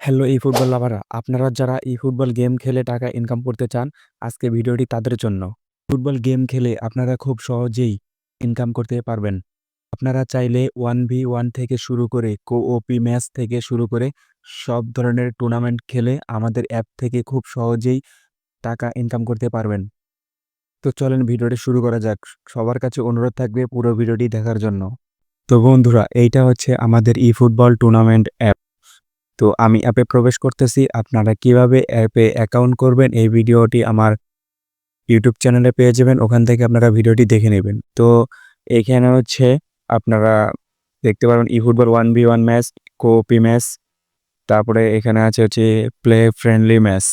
Hello, এই football লাভাররা, আপনারা যারা এই ফুটবল গেম খেলে টাকা ইনকাম করতে চান, আজকে ভিডিওটি তাদের জন্য। ফুটবল গেম খেলে আপনারা খুব সহজেই ইনকাম করতে পারবেন। আপনারা চাইলে ওয়ান ভি ওয়ান থেকে শুরু করে কোওপি ম্যাচ থেকে শুরু করে সব ধরনের টুর্নামেন্ট খেলে আমাদের অ্যাপ থেকে খুব সহজেই টাকা ইনকাম করতে পারবেন। তো চলেন ভিডিওটি শুরু করা যাক। সবার কাছে অনুরোধ থাকবে পুরো ভিডিওটি দেখার জন্য। তো বন্ধুরা, এইটা হচ্ছে আমাদের ই ফুটবল টুর্নামেন্ট অ্যাপ তো আমি অ্যাপে প্রবেশ করতেছি। আপনারা কীভাবে অ্যাপে অ্যাকাউন্ট করবেন, এই ভিডিওটি আমার ইউটিউব চ্যানেলে পেয়ে যাবেন। ওখান থেকে আপনারা ভিডিওটি দেখে নেবেন। তো এখানে হচ্ছে আপনারা দেখতে পারবেন E football one v one match কোপি match তারপরে এখানে আছে হচ্ছে প্লে ফ্রেন্ডলি ম্যাচ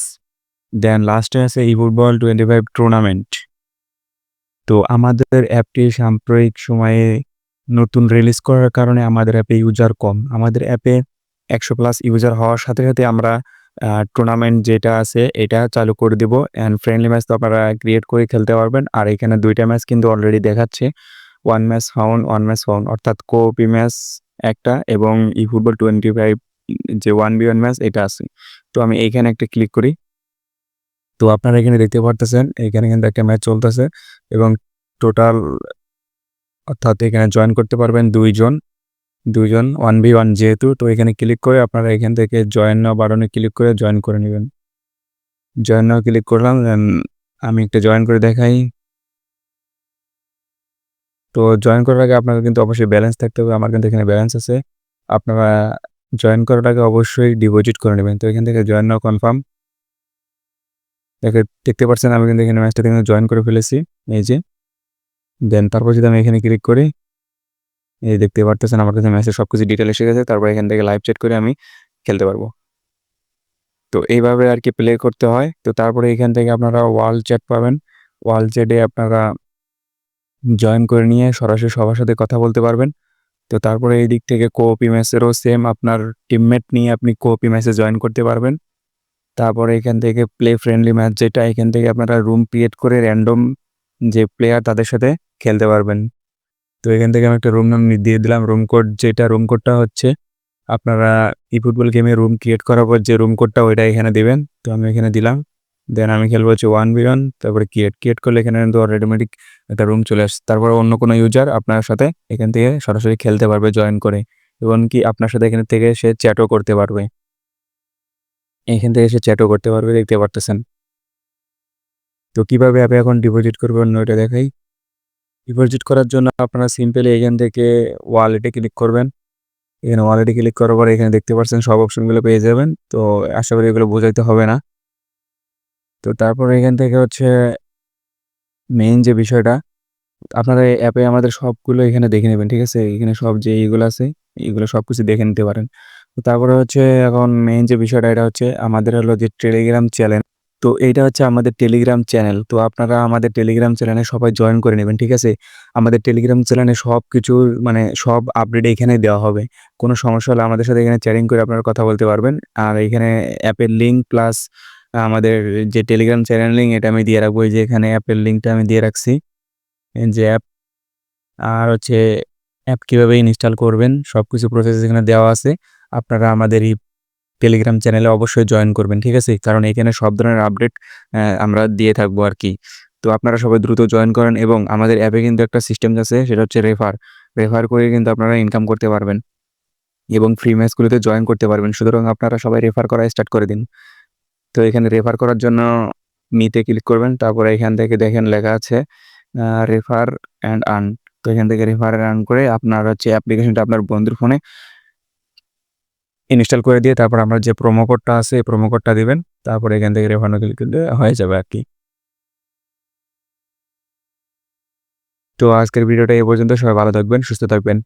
দেন লাস্টে আছে E football twenty five tournament তো আমাদের অ্যাপটি সাম্প্রতিক সময়ে নতুন রিলিজ করার কারণে আমাদের অ্যাপে ইউজার কম। আমাদের অ্যাপে একশো প্লাস ইউজার হওয়ার সাথে সাথে আমরা টুর্নামেন্ট যেটা আছে এটা চালু করে দিব অ্যান্ড ফ্রেন্ডলি ম্যাচ তো আপনারা ক্রিয়েট করে খেলতে পারবেন। আর এখানে দুইটা ম্যাচ কিন্তু অলরেডি দেখাচ্ছে। One match found one match found অর্থাৎ কোপি ম্যাচ একটা এবং ই ফুটবল টোয়েন্টি ফাইভ যে ওয়ান বি ওয়ান ম্যাচ এটা আছে। তো আমি এইখানে একটা ক্লিক করি। তো আপনারা এখানে দেখতে পারতেছেন, এখানে কিন্তু একটা ম্যাচ চলতেছে এবং টোটাল অর্থাৎ এখানে জয়েন করতে পারবেন দুইজন। দুইজন ওয়ান বি ওয়ান যেহেতু, তো এখানে ক্লিক করে আপনারা এখান থেকে জয়েন নাও বাটনে ক্লিক করে জয়েন করে নেবেন। জয়েন নাও ক্লিক করলাম দেন আমি একটা জয়েন করে দেখাই। তো জয়েন করার আগে আপনার কিন্তু অবশ্যই ব্যালেন্স থাকতে হবে, আমার কিন্তু এখানে ব্যালেন্স আছে। আপনারা জয়েন করার আগে অবশ্যই ডিপোজিট করে নেবেন। তো এখান থেকে জয়েন নাও কনফার্ম দেখে, দেখতে পাচ্ছেন আমি কিন্তু এখানে ম্যাচটা কিন্তু জয়েন করে ফেলেছি, এই যে। দেন তারপর যদি আমি এখানে ক্লিক করি এই দেখতে পারতেছেন, আমার কাছে ম্যাচের সব কিছু ডিটেল এসে গেছে, তারপর এখান থেকে লাইভ চ্যাট করে আমি খেলতে পারব। তো এইভাবে আর কি প্লে করতে হয়। তো তারপরে এখান থেকে আপনারা ওয়াল চ্যাট পাবেন। ওয়াল চ্যাটে আপনারা জয়েন করে নিয়ে সরাসরি সবার সাথে কথা বলতে পারবেন। তো তারপরে এই দিক থেকে কোপি ম্যাচেরও সেম আপনার টিমমেট নিয়ে আপনি কোপি ম্যাচে জয়েন করতে পারবেন। তারপরে এখান থেকে প্লে ফ্রেন্ডলি ম্যাচ যেটা, এখান থেকে আপনারা রুম ক্রিয়েট করে র্যান্ডম যে প্লেয়ার তাদের সাথে খেলতে পারবেন। তো এখান থেকে আমি একটা রুম নাম দিয়ে দিলাম। রুম কোড যেটা রুম কোডটা হচ্ছে আপনারা ই ফুটবল গেমে রুম ক্রিয়েট করার পর যে রুম কোডটা ওইটা এখানে দেবেন। তো আমি এখানে দিলাম। দেন আমি খেলব হচ্ছে ওয়ান বি ওয়ান তারপরে ক্রিয়েট ক্রিয়েট করলে এখানে কিন্তু রেডিমেডিক একটা রুম চলে আসছে তারপরে অন্য কোনো ইউজার আপনার সাথে এখান থেকে সরাসরি খেলতে পারবে জয়েন করে। এবং কি আপনার সাথে এখান থেকে সে চ্যাটও করতে পারবে। এখান থেকে সে চ্যাটও করতে পারবে, দেখতে পারতেছেন। তো কীভাবে অ্যাপে এখন ডিপোজিট করবেন ওইটা দেখাই। ডিপোজিট করার জন্য আপনারা সিম্পলি এখান থেকে ওয়ালেটে ক্লিক করবেন। এখানে ওয়ালেটে ক্লিক করার পর এখানে দেখতে পাচ্ছেন সব অপশনগুলো পেয়ে যাবেন। তো আশা করি এগুলো বোঝাইতে হবে না। তো তারপর এখান থেকে হচ্ছে মেইন যে বিষয়টা, আপনারা অ্যাপে আমাদের সবগুলো এখানে দেখে নেবেন, ঠিক আছে? এখানে সব যে এইগুলো আছে এইগুলো সব কিছু দেখে নিতে পারেন। তো তারপরে হচ্ছে এখন মেইন যে বিষয়টা, এটা হচ্ছে আমাদের হলো যে টেলিগ্রাম চ্যানেল তো এইটা হচ্ছে আমাদের টেলিগ্রাম চ্যানেল তো আপনারা আমাদের টেলিগ্রাম চ্যানেলে সবাই জয়েন করে নেবেন, ঠিক আছে? আমাদের টেলিগ্রাম চ্যানেলে সব কিছুর মানে সব আপডেট এখানে দেওয়া হবে। কোনো সমস্যা হলে আমাদের সাথে এখানে চ্যাটিং করে আপনারা কথা বলতে পারবেন। আর এখানে অ্যাপের লিঙ্ক প্লাস আমাদের যে টেলিগ্রাম চ্যানেল লিঙ্ক এটা আমি দিয়ে রাখব। যে এখানে অ্যাপের লিঙ্কটা আমি দিয়ে রাখছি। যে অ্যাপ আর হচ্ছে অ্যাপ কীভাবে ইনস্টল করবেন সব কিছু প্রসেস এখানে দেওয়া আছে। আপনারা আমাদের এই টেলিগ্রাম চ্যানেলে অবশ্যই জয়েন করবেন, ঠিক আছে? কারণ এখানে সব ধরনের আপডেট আমরা দিয়ে থাকব আর কি। তো আপনারা সবাই দ্রুত জয়েন করেন এবং আমাদের অ্যাপে কিন্তু একটা সিস্টেম আছে, সেটা হচ্ছে রেফার রেফার করে কিন্তু আপনারা ইনকাম করতে পারবেন এবং ফ্রি ম্যাচগুলোতে জয়েন করতে পারবেন। সুতরাং আপনারা সবাই রেফার করা স্টার্ট করে দিন। তো এখানে রেফার করার জন্য মিতে ক্লিক করবেন, তারপরে এখান থেকে দেখেন লেখা আছে রেফার অ্যান্ড আর্ন তো এখান থেকে রেফার আর্ন করে আপনার হচ্ছে অ্যাপ্লিকেশনটা আপনার বন্ধুর ফোনে ইনস্টল করে দিয়ে তারপর আমরা যে প্রোমো কোডটা আছে প্রোমো কোডটা দিবেন, তারপর এখান থেকে রেভানো ক্লিক করলে হয়ে যাবে আর কি। তো আজকের ভিডিওটা এই পর্যন্ত, সবাই ভালো থাকবেন, সুস্থ থাকবেন।